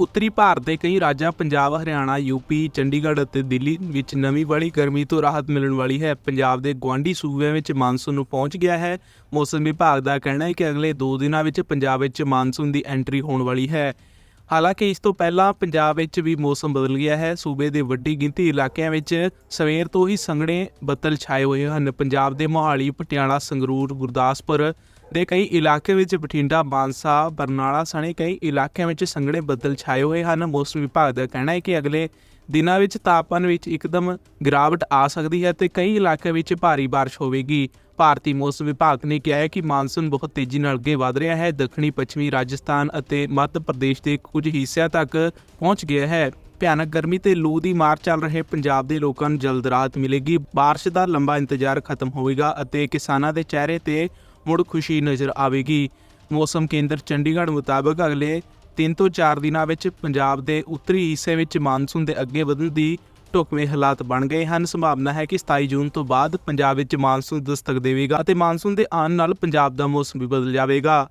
ਉੱਤਰੀ ਭਾਰਤ ਦੇ ਕਈ ਰਾਜਾਂ ਪੰਜਾਬ, ਹਰਿਆਣਾ, ਯੂਪੀ, ਚੰਡੀਗੜ੍ਹ ਅਤੇ ਦਿੱਲੀ ਵਿੱਚ ਨਵੀਂ ਵਾਲੀ ਗਰਮੀ ਤੋਂ ਰਾਹਤ ਮਿਲਣ ਵਾਲੀ ਹੈ। ਪੰਜਾਬ ਦੇ ਗੁਆਂਢੀ ਸੂਬਿਆਂ ਵਿੱਚ ਮਾਨਸੂਨ ਨੂੰ ਪਹੁੰਚ ਗਿਆ ਹੈ। ਮੌਸਮ ਵਿਭਾਗ ਦਾ ਕਹਿਣਾ ਹੈ ਕਿ ਅਗਲੇ 2 ਦਿਨਾਂ ਵਿੱਚ ਪੰਜਾਬ ਵਿੱਚ ਮਾਨਸੂਨ ਦੀ ਐਂਟਰੀ ਹੋਣ ਵਾਲੀ ਹੈ। ਹਾਲਾਂਕਿ ਇਸ ਤੋਂ ਪਹਿਲਾਂ ਪੰਜਾਬ ਵਿੱਚ ਵੀ ਮੌਸਮ ਬਦਲ ਗਿਆ ਹੈ। ਸੂਬੇ ਦੇ ਵੱਡੀ ਗਿਣਤੀ ਇਲਾਕਿਆਂ ਵਿੱਚ ਸਵੇਰ ਤੋਂ ਹੀ ਸੰਘਣੇ ਬੱਦਲ ਛਾਏ ਹੋਏ ਹਨ। ਪੰਜਾਬ ਦੇ ਮੋਹਾਲੀ, ਪਟਿਆਲਾ, ਸੰਗਰੂਰ, ਗੁਰਦਾਸਪੁਰ ਦੇ ਕਈ ਇਲਾਕੇ ਵਿੱਚ ਬਠਿੰਡਾ, ਮਾਨਸਾ, ਬਰਨਾਲਾ ਸਣੇ ਕਈ ਇਲਾਕਿਆਂ ਵਿੱਚ ਸੰਘਣੇ ਬੱਦਲ ਛਾਏ ਹੋਏ ਹਨ। ਮੌਸਮ ਵਿਭਾਗ ਦਾ ਕਹਿਣਾ ਹੈ ਕਿ ਅਗਲੇ ਦਿਨਾਂ ਵਿੱਚ ਤਾਪਮਾਨ ਵਿੱਚ ਇੱਕਦਮ ਗਿਰਾਵਟ ਆ ਸਕਦੀ ਹੈ ਤੇ ਕਈ ਇਲਾਕਿਆਂ ਵਿੱਚ ਭਾਰੀ ਬਾਰਿਸ਼ ਹੋਵੇਗੀ। ਭਾਰਤੀ ਮੌਸਮ ਵਿਭਾਗ ਨੇ ਕਿਹਾ ਹੈ ਕਿ ਮਾਨਸੂਨ ਬਹੁਤ ਤੇਜ਼ੀ ਨਾਲ ਅੱਗੇ ਵਧ ਰਿਹਾ ਹੈ। ਦੱਖਣੀ ਪੱਛਮੀ ਰਾਜਸਥਾਨ ਅਤੇ ਮੱਧ ਪ੍ਰਦੇਸ਼ ਦੇ ਕੁਝ ਹਿੱਸਿਆਂ ਤੱਕ ਪਹੁੰਚ ਗਿਆ ਹੈ। ਭਿਆਨਕ ਗਰਮੀ ਤੇ ਲੂ ਦੀ ਮਾਰ ਚੱਲ ਰਹੇ ਪੰਜਾਬ ਦੇ ਲੋਕਾਂ ਨੂੰ ਜਲਦ ਰਾਹਤ ਮਿਲੇਗੀ। ਬਾਰਿਸ਼ ਦਾ ਲੰਬਾ ਇੰਤਜ਼ਾਰ ਖਤਮ ਹੋਵੇਗਾ ਅਤੇ ਕਿਸਾਨਾਂ ਦੇ ਚਿਹਰੇ ਤੇ ਮੁੜ ਖੁਸ਼ੀ ਨਜ਼ਰ ਆਵੇਗੀ। ਮੌਸਮ ਕੇਂਦਰ ਚੰਡੀਗੜ੍ਹ ਮੁਤਾਬਕ ਅਗਲੇ 3 ਤੋਂ 4 ਦਿਨਾਂ ਵਿੱਚ ਪੰਜਾਬ ਦੇ ਉੱਤਰੀ ਹਿੱਸੇ ਵਿੱਚ ਮਾਨਸੂਨ ਦੇ ਅੱਗੇ ਵਧਣ ਦੀ ਢੁਕਵੇਂ ਹਾਲਾਤ ਬਣ ਗਏ ਹਨ। ਸੰਭਾਵਨਾ ਹੈ ਕਿ 27 ਜੂਨ ਤੋਂ ਬਾਅਦ ਪੰਜਾਬ ਵਿੱਚ ਮਾਨਸੂਨ ਦਸਤਕ ਦੇਵੇਗਾ ਅਤੇ ਮਾਨਸੂਨ ਦੇ ਆਉਣ ਨਾਲ ਪੰਜਾਬ ਦਾ ਮੌਸਮ ਵੀ ਬਦਲ ਜਾਵੇਗਾ।